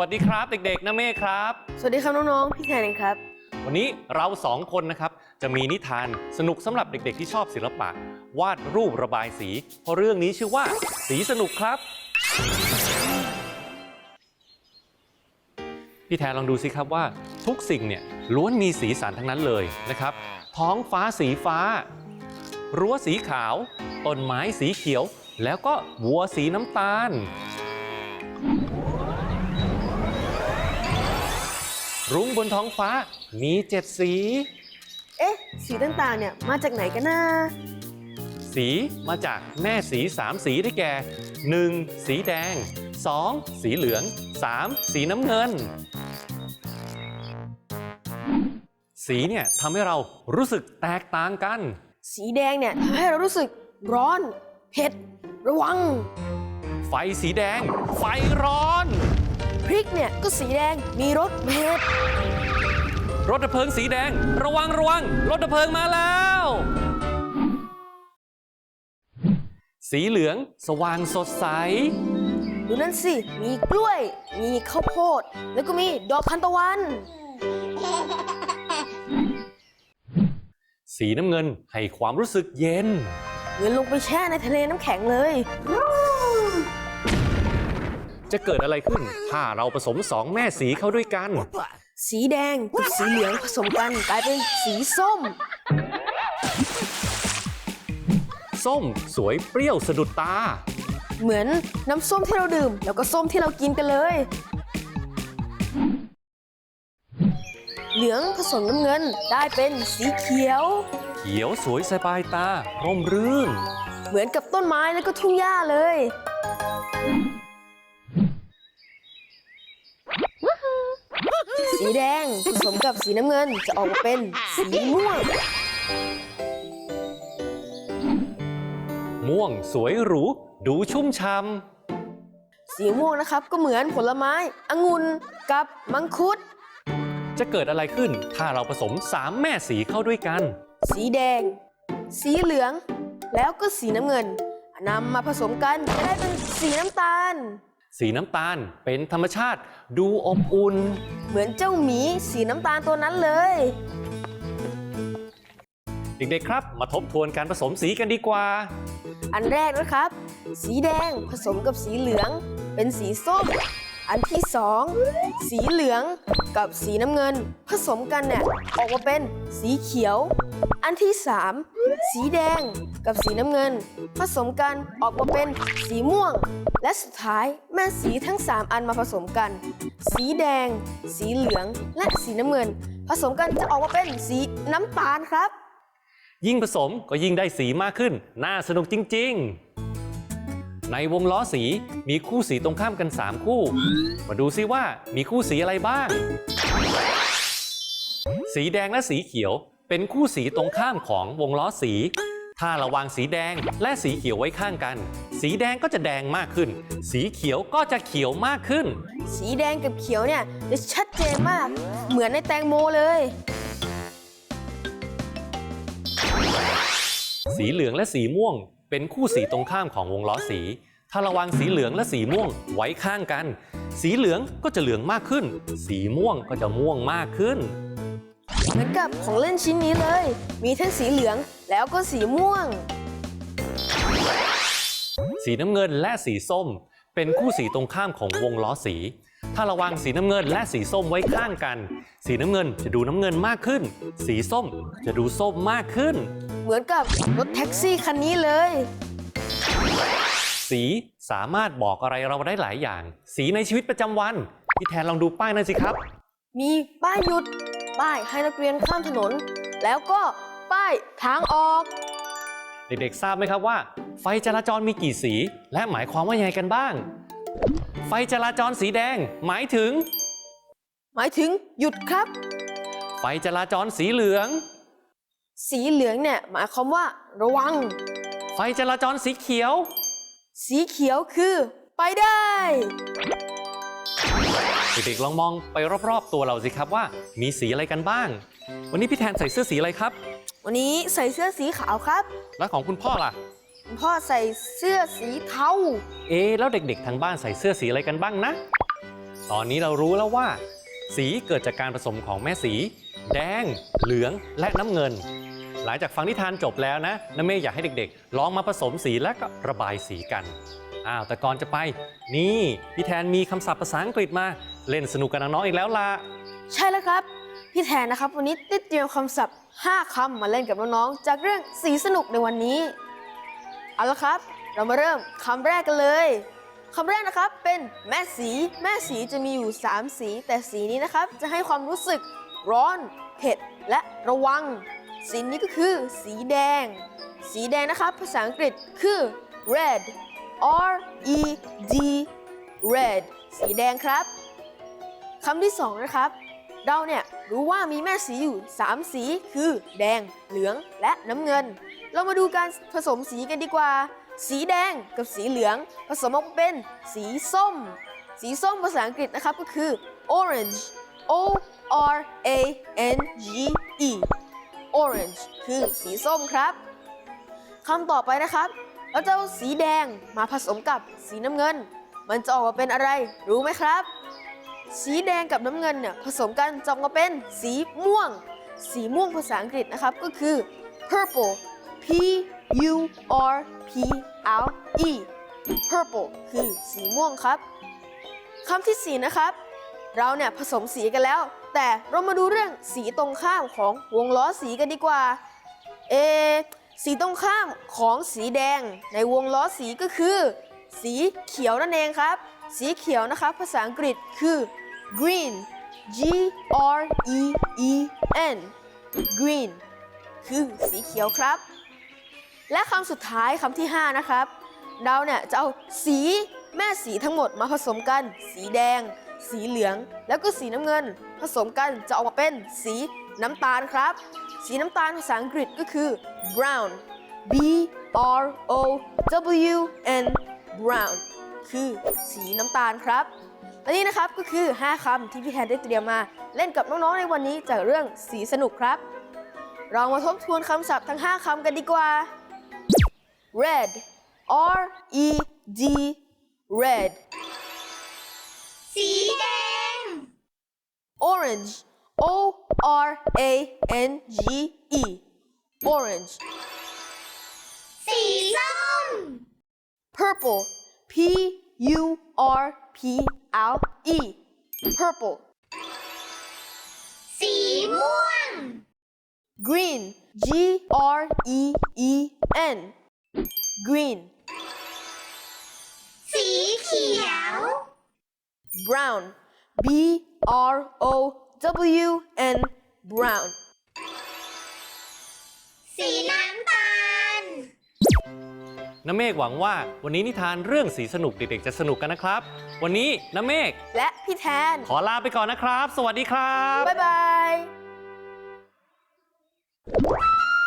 สวัสดีครับ เด็กๆนะเมฆครับ สวัสดีครับน้องๆ พี่แทนเองครับ วันนี้เราสองคนนะครับ จะมีนิทานสนุกสำหรับเด็ก ๆ ที่ชอบศิลปะ วาดรูประบายสี เพราะเรื่องนี้ชื่อว่า สีสนุกครับ พี่แทนลองดูสิครับว่า ทุกสิ่งเนี่ยล้วนมีสีสันทั้งนั้นเลยนะครับ ท้องฟ้าสีฟ้า รั้วสีขาว ต้นไม้สีเขียว แล้วก็วัวสีน้ำตาล รุ้งบนท้องฟ้ามีเจ็ดสี เอ๊ะ สีต่างๆเนี่ยมาจากไหนกันนะสีมาจากแม่สี3สีได้แก่ 1. สีแดง 2. สีเหลือง 3. สีน้ำเงิน สีเนี่ยทำให้เรารู้สึกแตกต่างกัน สีแดงเนี่ยทำให้เรารู้สึกร้อนเผ็ด ระวัง ไฟสีแดง ไฟร้อน พริกเนี่ยก็สีแดงมีรสเผ็ดรถดับเพลิงสีแดง ระวังระวังรถดับเพลิงมาแล้ว สีเหลืองสว่างสดใส ดูนั่นสิ มีกล้วย มีข้าวโพด แล้วก็มีดอกทานตะวัน สีน้ำเงินให้ความรู้สึกเย็นเหมือนลงไปแช่ในทะเลน้ำแข็งเลย จะเกิดอะไรขึ้น ถ้าเราผสมสองแม่สีเข้าด้วยกัน สีแดงกับสีเหลืองผสมกันกลายเป็นสีส้ม ส้มสวยเปรี้ยวสะดุดตา เหมือนน้ำส้มที่เราดื่ม แล้วก็ส้มที่เรากินกันเลย เหลืองผสมน้ำเงินได้เป็นสีเขียว เขียวสวยสบายตาร่มรื่น เหมือนกับต้นไม้แล้วก็ทุ่งหญ้าเลย งผสมกับสีน้ำเงินจะออกมาเป็นสีม่วง ม่วงสวยหรู ดูชุ่มช่สีม่วงนะครับก็เหมือนผลไม้องุ่นกับมังคุดำจะเกิดอะไรขึ้นถ้าเราผสมสามแม่สีเข้าด้วยกัน สีแดง สีเหลือง แล้วก็สีน้ำเงินนำมาผสมกันจะได้เป็นสีน้ำตาล สีน้ำตาลเป็นธรรมชาติดูอบอุ่น เหมือนเจ้าหมีสีน้ำตาลตัวนั้นเลย เด็กๆครับ มาทบทวนการผสมสีกันดีกว่า อันแรกนะครับ สีแดงผสมกับสีเหลือง เป็นสีส้ม อันที่สองสีเหลืองกับสีน้ำเงิน ผสมกันเนี่ยออกมาเป็นสีเขียว อันที่สามสีแดงกับสีน้ำเงิน ผสมกันออกมาเป็นสีม่วง และสุดท้ายแม่สีทั้ง 3 อันมาผสมกัน สีแดง สีเหลืองและสีน้ำเงิน ผสมกันจะออกมาเป็นสีน้ำตาลครับ ยิ่งผสมก็ยิ่งได้สีมากขึ้น น่าสนุกจริง ๆ ในวงล้อสีมีคู่สีตรงข้ามกัน 3 คู่ มาดูซิว่ามีคู่สีอะไรบ้าง สีแดงและสีเขียว เป็นคู่สีตรงข้ามของวงล้อสี ถ้าเราวางสีแดงและสีเขียวไว้ข้างกัน สีแดงก็จะแดงมากขึ้น สีเขียวก็จะเขียวมากขึ้น สีแดงกับเขียวเนี่ยจะชัดเจนมาก เหมือนในแตงโมเลย สีเหลืองและสีม่วง เป็นคู่สีตรงข้ามของวงล้อสี ถ้าระวางสีเหลืองและสีม่วงไว้ข้างกัน สีเหลืองก็จะเหลืองมากขึ้น สีม่วงก็จะม่วงมากขึ้น เหมือนกับของเล่นชิ้นนี้เลย มีทั้งสีเหลืองแล้วก็สีม่วง สีน้ำเงินและสีส้ม เป็นคู่สีตรงข้ามของวงล้อสี ถ้าระวางสีน้ำเงินและสีส้มไว้ข้างกัน สีน้ำเงินจะดูน้ำเงินมากขึ้น สีส้มจะดูส้มมากขึ้น เหมือนกับรถแท็กซี่คันนี้เลย สีสามารถบอกอะไรเราได้หลายอย่าง สีในชีวิตประจำวัน พี่แทนลองดูป้ายหน่อยสิครับ มีป้ายหยุด ป้ายให้นักเรียนข้ามถนน แล้วก็ป้ายทางออก เด็กๆทราบไหมครับว่า ไฟจราจรมีกี่สี และหมายความว่ายังไงกันบ้าง ไฟจราจรสีแดง หมายถึง หมายถึงหยุดครับ ไฟจราจรสีเหลือง สีเหลืองเนี่ยหมายความว่า ระวัง ไฟจราจรสีเขียว สีเขียวคือ ไปได้ เด็กๆลองมองไปรอบๆ ตัวเราสิครับว่า มีสีอะไรกันบ้าง วันนี้พี่แทนใส่เสื้อสีอะไรครับ วันนี้ใส่เสื้อสีขาวครับ แล้วของคุณพ่อล่ะ คุณพ่อใส่เสื้อสีเทา เอ๊ะแล้วเด็กๆทางบ้านใส่เสื้อสีอะไรกันบ้างนะสตอนนี้เรารู้แล้วว่า สีเกิดจากการผสมของแม่สี แดง เหลืองและน้ำเงิน หลังจากฟังนิทานจบแล้วนะน้าเมฆอยากให้เด็กๆ ลองมาผสมสีและก็ระบายสีกันอ้าวแต่ก่อนจะไป นี่พี่แทนมีคำศัพท์ภาษาอังกฤษมาเล่นสนุกกับน้องๆอีกแล้วล่ะใช่แล้วครับ พี่แทนนะครับ วันนี้ได้เตรียมคำศัพท์ 5คำมาเล่นกับน้องๆจากเรื่องสีสนุกในวันนี้ เอาละครับ เรามาเริ่มคำแรกกันเลยคำแรกนะครับเป็นแม่สี แม่สีจะมีอยู่ 3 สี แต่สีนี้นะครับจะให้ความรู้สึกร้อน เผ็ด และระวัง สีนี้ก็คือ สีแดง สีแดงนะครับ ภาษาอังกฤษคือ red R E D red สีแดงครับคำที่ 2 นะครับ เราเนี่ยรู้ว่ามีแม่สีอยู่ 3 สีคือ แดง เหลืองและน้ำเงิน เรามาดูการผสมสีกันดีกว่า สีแดงกับสีเหลือง ผสมออกเป็นสีส้ม สีส้มภาษาอังกฤษนะครับก็คือ orange O R A N G E orange คือสีส้มครับคำต่อไปนะครับ เราจะเอาสีแดงมาผสมกับสีน้ำเงิน มันจะออกมาเป็นอะไรรู้ไหมครับ สีแดงกับน้ำเงินเนี่ยผสมกันจะออกมาเป็นสีม่วง สีม่วงภาษาอังกฤษนะครับก็คือ purple P U R P L E purple คือสีม่วงครับคำที่สีนะครับ เราเนี่ยผสมสีกันแล้ว แต่เรามาดูเรื่องสีตรงข้ามของวงล้อสีกันดีกว่าเอสีตรงข้ามของสีแดงในวงล้อสีก็คือ สีเขียวนั่นเองครับ สีเขียวนะครับภาษาอังกฤษคือ green G R E E N green คือสีเขียวครับ และคำสุดท้ายคำที่ 5 นะครับ เราเนี่ยจะเอาสีแม่สีทั้งหมดมาผสมกัน สีแดง สีเหลือง แล้วก็สีน้ำเงิน ผสมกันจะออกมาเป็นสีน้ำตาลครับ สีน้ำตาลภาษาอังกฤษก็คือ brown B R O W N brown คือสีน้ำตาลครับและนี่นะครับก็คือ 5คำที่พี่แทนได้เตรียมมาเล่นกับน้องๆในวันนี้จากเรื่องสีสนุกครับ เรามาทบทวนคำศัพท์ทั้ง 5คำกันดีกว่า red R E D red สีแดง orange O R A N G E orange สีส้ม purple P U R P L E purple สีม่วง green G R E E N green สีเขียว brown B R O W N brown สีน้ำตาล น้าเมฆหวังว่าวันนี้นิทานเรื่องสีสนุกเด็กๆจะสนุกกันนะครับ วันนี้น้าเมฆและพี่แทนขอลาไปก่อนนะครับ สวัสดีครับ บ๊ายบาย you